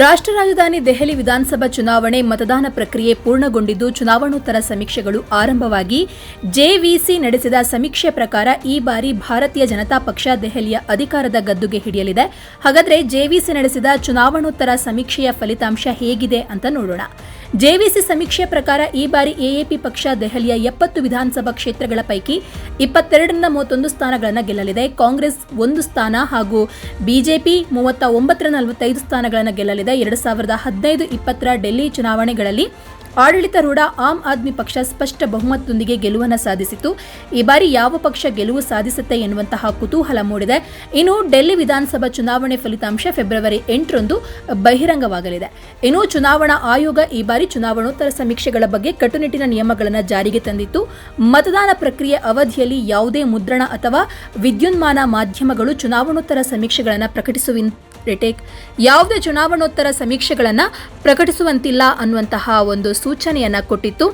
ರಾಷ್ಟ್ರ ರಾಜಧಾನಿ ದೆಹಲಿ ವಿಧಾನಸಭಾ ಚುನಾವಣೆ ಮತದಾನ ಪ್ರಕ್ರಿಯೆ ಪೂರ್ಣಗೊಂಡಿದ್ದು ಚುನಾವಣೋತ್ತರ ಸಮೀಕ್ಷೆಗಳು ಆರಂಭವಾಗಿ ಜೆವಿಸಿ ನಡೆಸಿದ ಸಮೀಕ್ಷೆ ಪ್ರಕಾರ ಈ ಬಾರಿ ಭಾರತೀಯ ಜನತಾ ಪಕ್ಷ ದೆಹಲಿಯ ಅಧಿಕಾರದ ಗದ್ದುಗೆ ಹಿಡಿಯಲಿದೆ. ಹಾಗಾದ್ರೆ ಜೆವಿಸಿ ನಡೆಸಿದ ಚುನಾವಣೋತ್ತರ ಸಮೀಕ್ಷೆಯ ಫಲಿತಾಂಶ ಹೇಗಿದೆ ಅಂತ ನೋಡೋಣ. ಜೆವಿಸಿ ಸಮೀಕ್ಷೆ ಪ್ರಕಾರ ಈ ಬಾರಿ ಎಎಪಿ ಪಕ್ಷ ದೆಹಲಿಯ ಎಪ್ಪತ್ತು ವಿಧಾನಸಭಾ ಕ್ಷೇತ್ರಗಳ ಪೈಕಿ ಇಪ್ಪತ್ತೆರಡರಿಂದ ಮೂವತ್ತೊಂದು ಸ್ಥಾನಗಳನ್ನು ಗೆಲ್ಲಲಿದೆ. ಕಾಂಗ್ರೆಸ್ ಒಂದು ಸ್ಥಾನ ಹಾಗೂ ಬಿಜೆಪಿ ಮೂವತ್ತ ಒಂಬತ್ತರ ನಲವತ್ತೈದು ಸ್ಥಾನಗಳನ್ನು ಗೆಲ್ಲಲಿದೆ. ಎರಡು ಸಾವಿರದ ಹದಿನೈದು ಇಪ್ಪತ್ತರ ಡೆಲ್ಲಿ ಚುನಾವಣೆಗಳಲ್ಲಿ ಆಡಳಿತಾರೂಢ ಆಮ್ ಆದ್ಮಿ ಪಕ್ಷ ಸ್ಪಷ್ಟ ಬಹುಮತದೊಂದಿಗೆ ಗೆಲುವನ್ನು ಸಾಧಿಸಿತು. ಈ ಬಾರಿ ಯಾವ ಪಕ್ಷ ಗೆಲುವು ಸಾಧಿಸುತ್ತೆ ಎನ್ನುವಂತಹ ಕುತೂಹಲ ಮೂಡಿದೆ. ಇನ್ನು ಡೆಲ್ಲಿ ವಿಧಾನಸಭಾ ಚುನಾವಣೆ ಫಲಿತಾಂಶ ಫೆಬ್ರವರಿ ಎಂಟರಂದು ಬಹಿರಂಗವಾಗಲಿದೆ. ಇನ್ನು ಚುನಾವಣಾ ಆಯೋಗ ಈ ಬಾರಿ ಚುನಾವಣೋತ್ತರ ಸಮೀಕ್ಷೆಗಳ ಬಗ್ಗೆ ಕಟ್ಟುನಿಟ್ಟಿನ ನಿಯಮಗಳನ್ನು ಜಾರಿಗೆ ತಂದಿತ್ತು. ಮತದಾನ ಪ್ರಕ್ರಿಯೆ ಅವಧಿಯಲ್ಲಿ ಯಾವುದೇ ಮುದ್ರಣ ಅಥವಾ ವಿದ್ಯುನ್ಮಾನ ಮಾಧ್ಯಮಗಳು ಚುನಾವಣೋತ್ತರ ಸಮೀಕ್ಷೆಗಳನ್ನು ಪ್ರಕಟಿಸುವ ಯಾವುದೇ ಚುನಾವಣೋತ್ತರ ಸಮೀಕ್ಷೆಗಳನ್ನು ಪ್ರಕಟಿಸುವಂತಿಲ್ಲ ಅನ್ನುವಂತಹ ಒಂದು ಸೂಚನೆಯನ್ನ ಕೊಟ್ಟಿತ್ತು.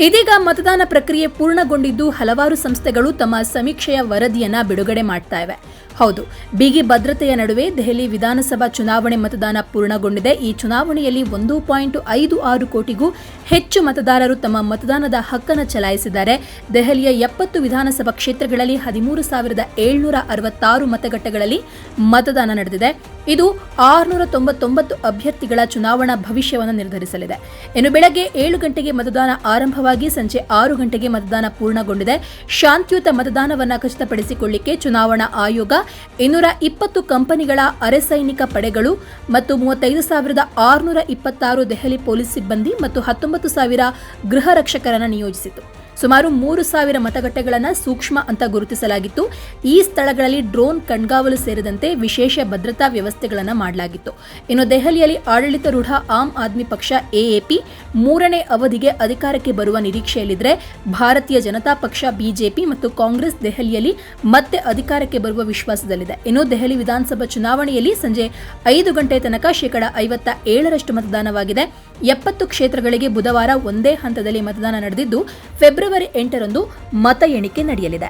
ಇದೀಗ ಮತದಾನ ಪ್ರಕ್ರಿಯೆ ಪೂರ್ಣಗೊಂಡಿದ್ದು ಹಲವಾರು ಸಂಸ್ಥೆಗಳು ತಮ್ಮ ಸಮೀಕ್ಷೆಯ ವರದಿಯನ್ನ ಬಿಡುಗಡೆ ಮಾಡ್ತಾ ಇವೆ. ಹೌದು, ಬಿಗಿ ಭದ್ರತೆಯ ನಡುವೆ ದೆಹಲಿ ವಿಧಾನಸಭಾ ಚುನಾವಣೆ ಮತದಾನ ಪೂರ್ಣಗೊಂಡಿದೆ. ಈ ಚುನಾವಣೆಯಲ್ಲಿ ಒಂದು ಪಾಯಿಂಟ್ ಐದು ಆರು ಕೋಟಿಗೂ ಹೆಚ್ಚು ಮತದಾರರು ತಮ್ಮ ಮತದಾನದ ಹಕ್ಕನ್ನು ಚಲಾಯಿಸಿದ್ದಾರೆ. ದೆಹಲಿಯ ಎಪ್ಪತ್ತು ವಿಧಾನಸಭಾ ಕ್ಷೇತ್ರಗಳಲ್ಲಿ ಹದಿಮೂರು ಸಾವಿರದ ಏಳ್ನೂರ ಅರವತ್ತಾರು ಮತಗಟ್ಟೆಗಳಲ್ಲಿ ಮತದಾನ ನಡೆದಿದೆ. ಇದು ಆರುನೂರ ತೊಂಬತ್ತೊಂಬತ್ತು ಅಭ್ಯರ್ಥಿಗಳ ಚುನಾವಣಾ ಭವಿಷ್ಯವನ್ನು ನಿರ್ಧರಿಸಲಿದೆ. ಇನ್ನು ಬೆಳಗ್ಗೆ ಏಳು ಗಂಟೆಗೆ ಮತದಾನ ಆರಂಭವಾಗಿ ಸಂಜೆ ಆರು ಗಂಟೆಗೆ ಮತದಾನ ಪೂರ್ಣಗೊಂಡಿದೆ. ಶಾಂತಿಯುತ ಮತದಾನವನ್ನು ಖಚಿತಪಡಿಸಿಕೊಳ್ಳಿಕ್ಕೆ ಚುನಾವಣಾ ಆಯೋಗ ಇನ್ನೂರ ಇಪ್ಪತ್ತು ಕಂಪನಿಗಳ ಅರೆಸೈನಿಕ ಪಡೆಗಳು ಮತ್ತು ಮೂವತ್ತೈದು ಸಾವಿರದ ಆರುನೂರ ಇಪ್ಪತ್ತಾರು ದೆಹಲಿ ಪೊಲೀಸ್ ಸಿಬ್ಬಂದಿ ಮತ್ತು ಹತ್ತೊಂಬತ್ತು ಸಾವಿರ ಗೃಹ ರಕ್ಷಕರನ್ನು ನಿಯೋಜಿಸಿತು. ಸುಮಾರು ಮೂರು ಸಾವಿರ ಮತಗಟ್ಟೆಗಳನ್ನು ಸೂಕ್ಷ್ಮ ಅಂತ ಗುರುತಿಸಲಾಗಿತ್ತು. ಈ ಸ್ಥಳಗಳಲ್ಲಿ ಡ್ರೋನ್, ಕಣ್ಗಾವಲು ಸೇರಿದಂತೆ ವಿಶೇಷ ಭದ್ರತಾ ವ್ಯವಸ್ಥೆಗಳನ್ನು ಮಾಡಲಾಗಿತ್ತು. ಇನ್ನು ದೆಹಲಿಯಲ್ಲಿ ಆಡಳಿತಾರೂಢ ಆಮ್ ಆದ್ಮಿ ಪಕ್ಷ ಎಎಪಿ ಮೂರನೇ ಅವಧಿಗೆ ಅಧಿಕಾರಕ್ಕೆ ಬರುವ ನಿರೀಕ್ಷೆಯಲ್ಲಿದ್ದರೆ ಭಾರತೀಯ ಜನತಾ ಪಕ್ಷ, ಬಿಜೆಪಿ ಮತ್ತು ಕಾಂಗ್ರೆಸ್ ದೆಹಲಿಯಲ್ಲಿ ಮತ್ತೆ ಅಧಿಕಾರಕ್ಕೆ ಬರುವ ವಿಶ್ವಾಸದಲ್ಲಿದೆ. ಇನ್ನು ದೆಹಲಿ ವಿಧಾನಸಭಾ ಚುನಾವಣೆಯಲ್ಲಿ ಸಂಜೆ ಐದು ಗಂಟೆ ತನಕ ಶೇಕಡ ಐವತ್ತ ಏಳರಷ್ಟು ಮತದಾನವಾಗಿದೆ. ಎಪ್ಪತ್ತು ಕ್ಷೇತ್ರಗಳಿಗೆ ಬುಧವಾರ ಒಂದೇ ಹಂತದಲ್ಲಿ ಮತದಾನ ನಡೆದಿದ್ದು ಫೆಬ್ರವರಿ ಎಂಟರಂದು ಮತ ಎಣಿಕೆ ನಡೆಯಲಿದೆ.